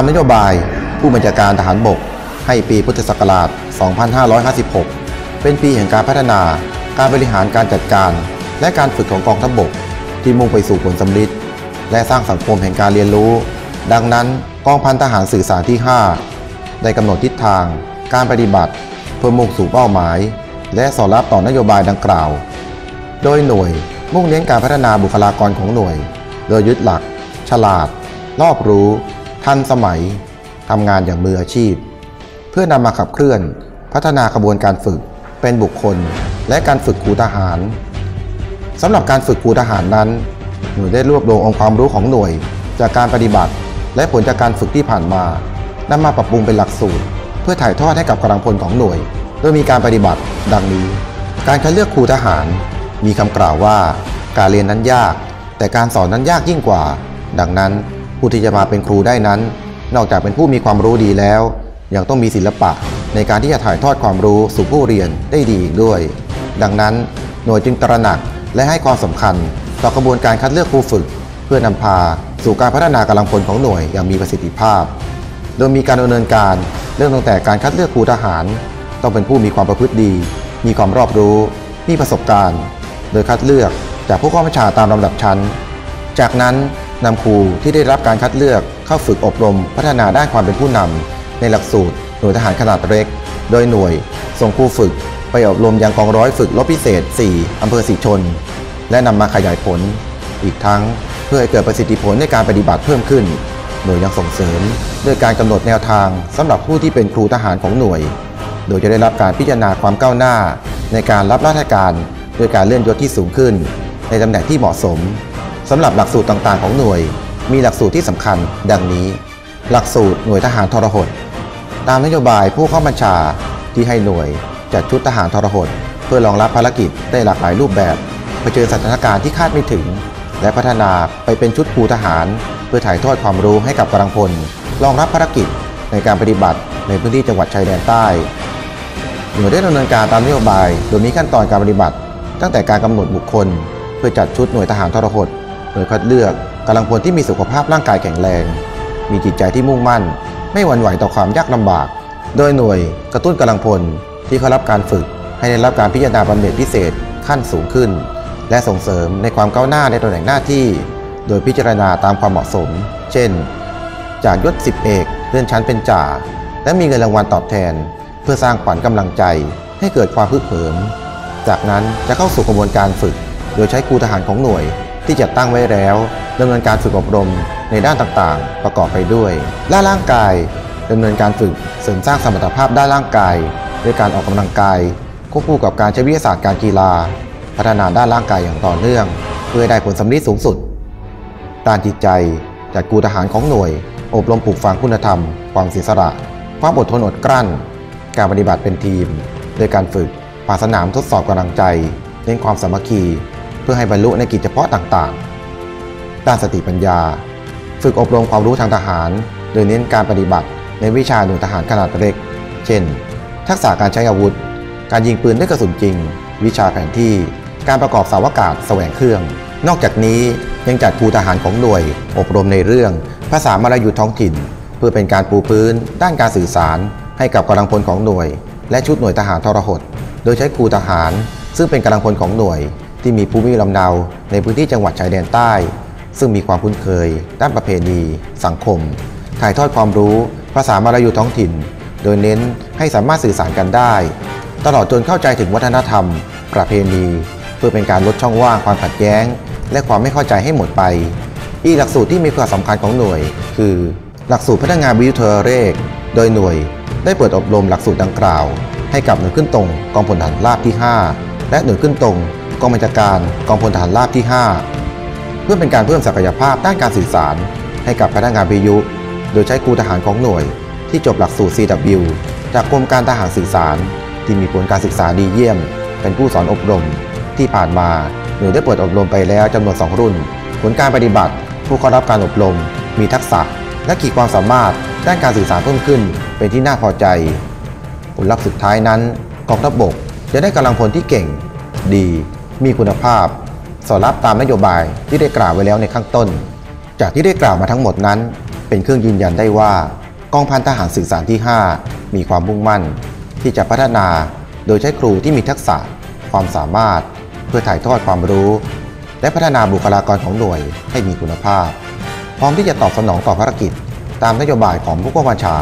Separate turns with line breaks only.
ตามนโยบายผู้บัญชาการทหารบก ให้ปีพุทธศักราช 2556 เป็นปีแห่งการพัฒนา การบริหารการจัดการ และการฝึกของกองทัพบก ที่มุ่งไปสู่ผลสำลิดและสร้างสังคมแห่งการเรียนรู้ ดังนั้นกองพันทหารสื่อสารที่ 5 ได้กำหนดทิศทาง การปฏิบัติ เพื่อมุ่งสู่เป้าหมาย และสอดรับต่อนโยบายดังกล่าว โดยหน่วยมุ่งเน้นการพัฒนาบุคลากรของหน่วย โดยยึดหลัก ฉลาด รอบรู้ ทันสมัยทำงานอย่างมืออาชีพ เพื่อนำมาขับเคลื่อน พัฒนากระบวนการฝึกเป็นบุคคล และการฝึกครูทหารสำหรับการฝึกครูทหารนั้นหน่วยได้รวบรวมองค์ความรู้ของหน่วย จากการปฏิบัติ และผลจากการฝึกที่ผ่านมานำมาปรับปรุงเป็นหลักสูตร เพื่อถ่ายทอดให้กับกำลังพลของหน่วย โดยมีการปฏิบัติ ดังนี้ การคัดเลือกครูทหาร มีคำกล่าวว่า การเรียนนั้นยาก แต่การสอนนั้นยากยิ่งกว่า ดังนั้น ผู้ที่จะมาเป็นครูได้นั้น นอกจากเป็นผู้มีความรู้ดีแล้ว ยังต้องมีศิลปะในการที่จะถ่ายทอดความรู้สู่ผู้เรียนได้ดีอีกด้วย ดังนั้น หน่วยจึงตระหนักและให้ความสำคัญ ต่อกระบวนการคัดเลือกครูฝึก เพื่อนำพา สู่การพัฒนากำลังพลของหน่วยอย่างมีประสิทธิภาพ โดยมีการดำเนินการเริ่มตั้งแต่การคัดเลือกครูทหาร ต้องเป็นผู้มีความประพฤติดี มีความรอบรู้ มีประสบการณ์ โดยคัดเลือกจากผู้ข้าราชการตามลำดับชั้น จากนั้น นำครูที่ได้รับการคัดเลือกเข้าฝึกอบรมพัฒนาด้านความเป็นผู้นำในหลักสูตรหน่วยทหารขนาดเล็ก โดยหน่วย ส่งครูฝึกไปอบรมยังกองร้อยฝึกรบพิเศษ 4 อำเภอสีชน และนำมาขยายผล อีกทั้งเพื่อให้เกิดประสิทธิผลในการปฏิบัติเพิ่มขึ้น หน่วยยังส่งเสริมด้วยการกำหนดแนวทางสำหรับผู้ที่เป็นครูทหารของหน่วย โดยจะได้รับการพิจารณาความก้าวหน้า ในการรับราชการด้วยการเลื่อนยศที่สูงขึ้น ในตำแหน่งที่เหมาะสม สำหรับหลักสูตรต่างๆ ของหน่วย มีหลักสูตรที่สำคัญ ดังนี้ หลักสูตรหน่วยทหารทรหดตามนโยบายผู้เข้าบัญชาที่ให้หน่วยจัดชุดทหารทรหดเพื่อรองรับภารกิจได้หลากหลายรูปแบบเผชิญสถานการณ์ที่คาดไม่ถึง และพัฒนาไปเป็นชุดครูทหาร เพื่อถ่ายทอดความรู้ให้กับกำลังพลรองรับภารกิจในการปฏิบัติในพื้นที่จังหวัดชายแดนใต้หน่วยได้ดำเนินการตามนโยบาย โดยมีขั้นตอนการปฏิบัติ ตั้งแต่การกำหนดบุคคล เพื่อจัดชุดหน่วยทหารทรหด ดยคัดเลือกกำลังพลที่มีสุขภาพร่างกายแข็งแรง มีจิตใจที่มุ่งมั่น ไม่หวั่นไหวต่อความยากลำบาก โดยหน่วยกระตุ้นกำลังพลที่เขารับการฝึก ให้ได้รับการพิจารณาบำเหน็จพิเศษขั้นสูงขึ้น และส่งเสริมในความก้าวหน้าในตำแหน่งหน้าที่ โดยพิจารณาตามความเหมาะสม เช่น จากยศสิบเอกเลื่อนชั้นเป็นจ่า และมีเงินรางวัลตอบแทน เพื่อสร้างขวัญกำลังใจให้เกิดความพึกเหิม จากนั้นจะเข้าสู่กระบวนการฝึก โดยใช้ครูทหารของหน่วย ที่จัดตั้งไว้แล้วดำเนินการฝึกอบรมในด้านต่างๆ ประกอบไปด้วยด้านร่างกายดำเนินการฝึกเสริมสร้างสมรรถภาพด้านร่างกายด้วยการออกกำลังกายควบคู่กับการใช้วิทยาศาสตร์การกีฬา พัฒนาด้านร่างกายอย่างต่อเนื่อง เพื่อได้ผลสำลิดสูงสุดด้านจิตใจจัดครูทหารของหน่วย อบรมปลูกฝังคุณธรรม ความเสียสละ ความอดทนอดกลั้น การปฏิบัติเป็นทีม โดยการฝึกผ่าสนามทดสอบกำลังใจ เน้นความสามัคคี พื่อให้บรรลุในกิจเฉพาะต่างๆ ด้านสติปัญญา ฝึกอบรมความรู้ทางทหาร โดยเน้นการปฏิบัติในวิชาหน่วยทหารขนาดเล็ก เช่น ทักษะการใช้อาวุธ การยิงปืนด้วยกระสุนจริง วิชาแผนที่ การประกอบสาวกาศแสวงเครื่อง นอกจากนี้ยังจัดครูทหารของหน่วย อบรมในเรื่อง ภาษามาลายุท้องถิ่น เพื่อเป็นการปูพื้น ด้านการสื่อสาร ให้กับกำลังพลของหน่วย และชุดหน่วยทหารทรหด โดยใช้ครูทหาร ซึ่งเป็นกำลังพลของหน่วย ที่มีภูมิลำเนาในพื้นที่จังหวัดชายแดนใต้ ซึ่งมีความคุ้นเคย ด้านประเพณี สังคม ถ่ายทอดความรู้ ภาษามาลายุทธ์ท้องถิ่น โดยเน้นให้สามารถสื่อสารกันได้ ตลอดจนเข้าใจถึงวัฒนธรรม ประเพณี เพื่อเป็นการลดช่องว่างความขัดแย้ง และความไม่เข้าใจให้หมดไป อีกหลักสูตรที่มีความสำคัญของหน่วย คือ หลักสูตรพัฒนานวิทยุโทรเลขโดยหน่วย ได้เปิดอบรมหลักสูตรดังกล่าว ให้กับหน่วยขึ้นตรงกองพลทหารราบที่ 5 และหน่วยขึ้นตรง กองบัญชาการกองพลทหารราบที่ 5 เพื่อเป็นการเพิ่มศักยภาพด้านการสื่อสาร ให้กับพนักงานวิทยุ โดยใช้ครูทหารของหน่วย ที่จบหลักสูตร CW จากกรมการทหารสื่อสาร ที่มีผลการศึกษาดีเยี่ยม เป็นผู้สอนอบรม ที่ผ่านมาหน่วยได้เปิดอบรมไปแล้วจำนวน 2 รุ่น ผลการปฏิบัติ ผู้เข้ารับการอบรม มีทักษะ และขีดความสามารถด้านการสื่อสารเพิ่มขึ้น เป็นที่น่าพอใจ ผลลัพธ์สุดท้ายนั้นกองทัพบกจะได้กำลังพลที่เก่ง ดี มีคุณภาพ สอดรับตามนโยบายที่ได้กล่าวไว้แล้วในข้างต้น จากที่ได้กล่าวมาทั้งหมดนั้น เป็นเครื่องยืนยันได้ว่ากองพันทหารสื่อสารที่ 5 มีความมุ่งมั่น ที่จะพัฒนาโดยใช้ครูที่มีทักษะ ความสามารถ เพื่อถ่ายทอดความรู้ และพัฒนาบุคลากรของหน่วยให้มีคุณภาพ พร้อมที่จะตอบสนองต่อภารกิจ ตามนโยบายของผู้กำกับบัญชา